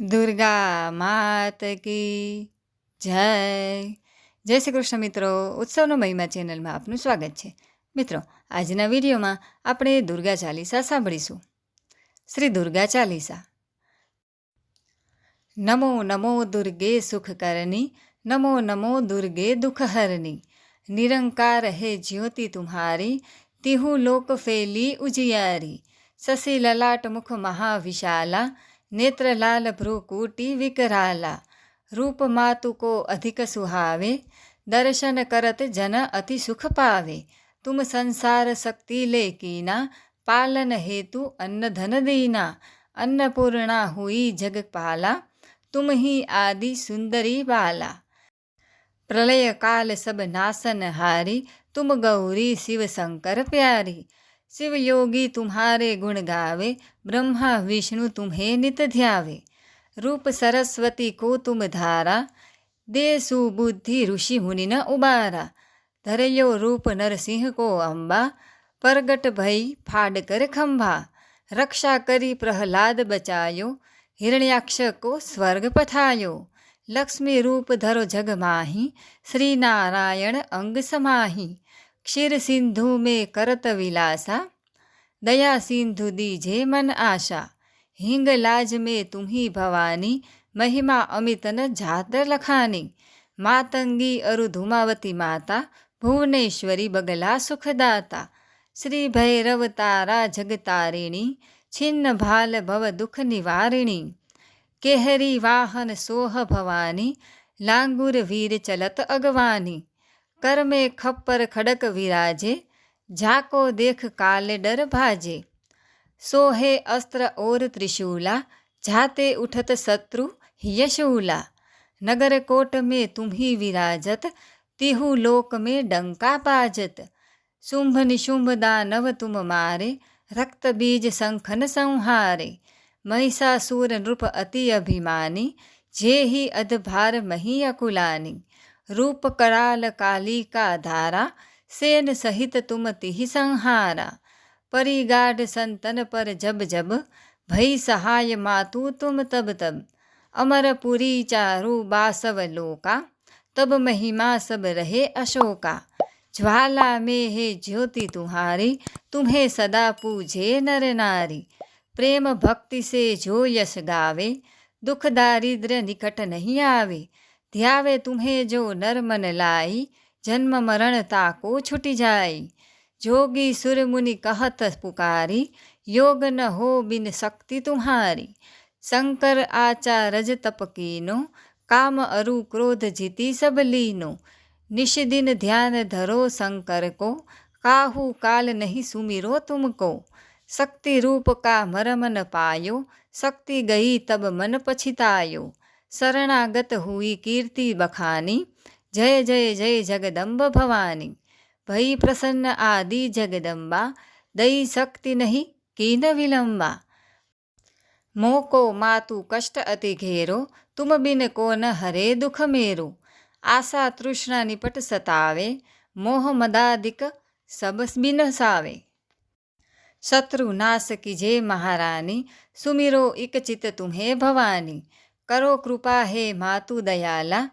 દુર્ગા માત કી જય. જય શ્રી કૃષ્ણ મિત્રો, ઉત્સવનો મહિમા ચેનલમાં આપનું સ્વાગત છે. મિત્રો, આજના વિડીયોમાં આપણે દુર્ગા ચાલીસા સાંભળીશું. શ્રી દુર્ગા ચાલીસા. નમો નમો દુર્ગે સુખકરની, નમો નમો દુર્ગે દુઃખહરની. નિરંકાર હે જ્યોતિ તુમ્હારી, તિહુ લોક ફેલી ઉજિયારી. શશી લલાટ મુખ મહાવિશાલા નેત્રલાલ ભ્રુકુટી વિકરાલા, રૂપ માતુકો અધિક સુહાવે, દર્શન કરત જન અતિ સુખ પાવે, તુમ સંસાર શક્તિ લેકીના પાલન હેતુ અન્ન ધન દીના, અન્નપૂર્ણા હુઈ જગપાલા, તુમ હિ આદિ સુંદરી બાલા પ્રલયકાલ સબ નાસન હારી, તુમ ગૌરી શિવ શંકર પ્યારી શિવયોગી તુમ્હારે ગુણ ગાવે, બ્રહ્મા વિષ્ણુ તુમ્હે નિત ધ્યાવે. રૂપ સરસ્વતી કો તુમ ધારા દે સુબુદ્ધિ ઋષિ મુનિન ઉબારા. ધરયો રૂપ નરસિંહ કો અંબા, પરગટ ભઈ ફાડ કર ખંભા. રક્ષા કરી પ્રહલાદ બચાયો, હિરણ્યાક્ષ કો સ્વર્ગ પથાયો. લક્ષ્મી રૂપ ધરો જગમાહી શ્રી નારાયણ અંગ સમાહી. ક્ષીરસિંધુ મેં કરત વિલાસા, દયા સિંધુ દી જે મન આશા, હિંગ લાજ મેં તુહી ભવાની, મહિમા અમિતન જાત લખાની, માતંગી અરુ ધુમાવતી માતા, ભુવનેશ્વરી બગલા સુખદાતા, શ્રી ભૈરવ તારા જગતારિણી, છિન્ન ભાલ ભવ દુઃખ નિવારિણી, કેહરી વાહન સોહ ભવાની, લાંગુર વીર ચલત અગવાની कर में खप्पर खड़क विराजे, झाको देख काले डर भाजे। सोहे अस्त्र और त्रिशूला जाते उठत शत्रु यशूला। नगर कोट में तुम ही विराजत, तिहु लोक में डंका बाजत शुंभ निशुंभ दानव तुम मारे, रक्त बीज संखन संहारे। महिषासुर नृप अति अभिमानी, जे ही अधभार मही अकुलानी। रूप कराल काली का धारा सेन सहित तुम तिहि संहारा। परिगाढ़ संतन पर जब जब भई सहाय मातु तुम तब तब। अमरपुरी चारु बासव लोका, तब महिमा सब रहे अशोका। ज्वाला में है ज्योति तुम्हारी, तुम्हें सदा पूजे नर नारी। प्रेम भक्ति से जो यश गावे, दुख दारिद्र निकट नहीं आवे। ધ્યાવે તુમ્હે જો નર્મન लाई જન્મ મરણ તાકો છૂટી જાય. જોગી સુરમુનિ કહત પુકારી, યોગ ન હો બિન શક્તિ તુમ્હારી. શંકર આચા રજ તપકીનો, કામ અરુ ક્રોધ જીતી સબ લીનો. નિશદિન ધ્યાન ધરો શંકર કો, કાહુ કાલ નહીં સુમિરો તુમકો. શક્તિ રૂપ કા મરમન પાયો, શક્તિ ગઈ તબ મન પછિતાયો. શરણાગત હુઈ કીર્તિ બખાની, જય જય જય જગદંબ ભવાની. ભઈ પ્રસન્ન આદિ જગદંબા, દઈ શક્તિ નહીં કીન વિલંબા. મોકો માતુ કષ્ટ અતિ ઘેરો, તુમ બિન કોન હરે દુખ મેરું. આશા તૃષ્ણા નિપટ સતાવે, મોહ મદાદિક સબ બિનસાવે શત્રુ નાશ કી જે મહારાની, સુમિરો એક ચિત તુમ્હે ભવાની. કરો કૃપા હે માતુ દયાલા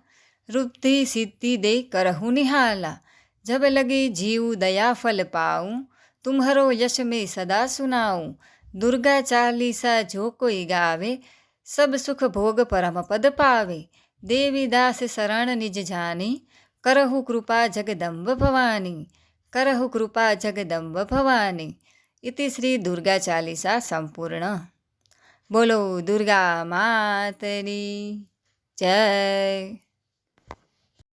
વૃદ્ધિ સિદ્ધિ દે કરહુ નિહાલા. જબ લગે જીવ દયા ફલ પાઉં, તુમહરો યશ મેં સદા સુનાઉં. દુર્ગા ચાલીસા જો કોઈ ગાવે, સબ સુખ ભોગ પરમ પદ પાવે. દેવીદાસ શરણ નિજ જાની, કરહુ કૃપા જગદંબ ભવાની. કરહુ કૃપા જગદંબ ભવાની. ઇતિ શ્રી દુર્ગા ચાલીસા સંપૂર્ણ. બોલો દુર્ગા માતની જય.